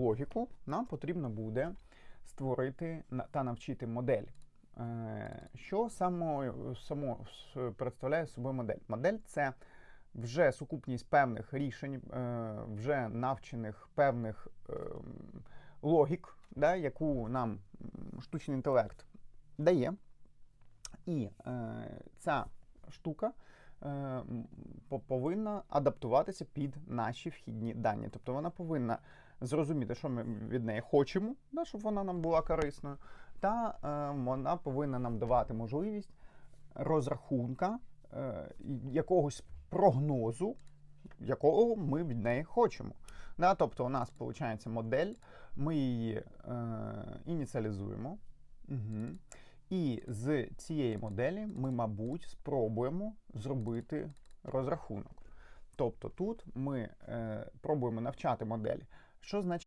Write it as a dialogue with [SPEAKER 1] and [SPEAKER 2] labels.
[SPEAKER 1] логіку, нам потрібно буде створити та навчити модель. Е, Що само, само представляє собою модель? Модель це вже сукупність певних рішень, е, вже навчених певних ем, логік, да, яку нам штучний інтелект дає. І е, ця штука повинна адаптуватися під наші вхідні дані. Тобто вона повинна зрозуміти, що ми від неї хочемо, да, щоб вона нам була корисною, та е, вона повинна нам давати можливість розрахунка е, якогось прогнозу, якого ми від неї хочемо. Да, тобто у нас виходить модель, ми її е, ініціалізуємо. Угу. І з цієї моделі ми, мабуть, спробуємо зробити розрахунок. Тобто тут ми е, пробуємо навчати модель, що значить.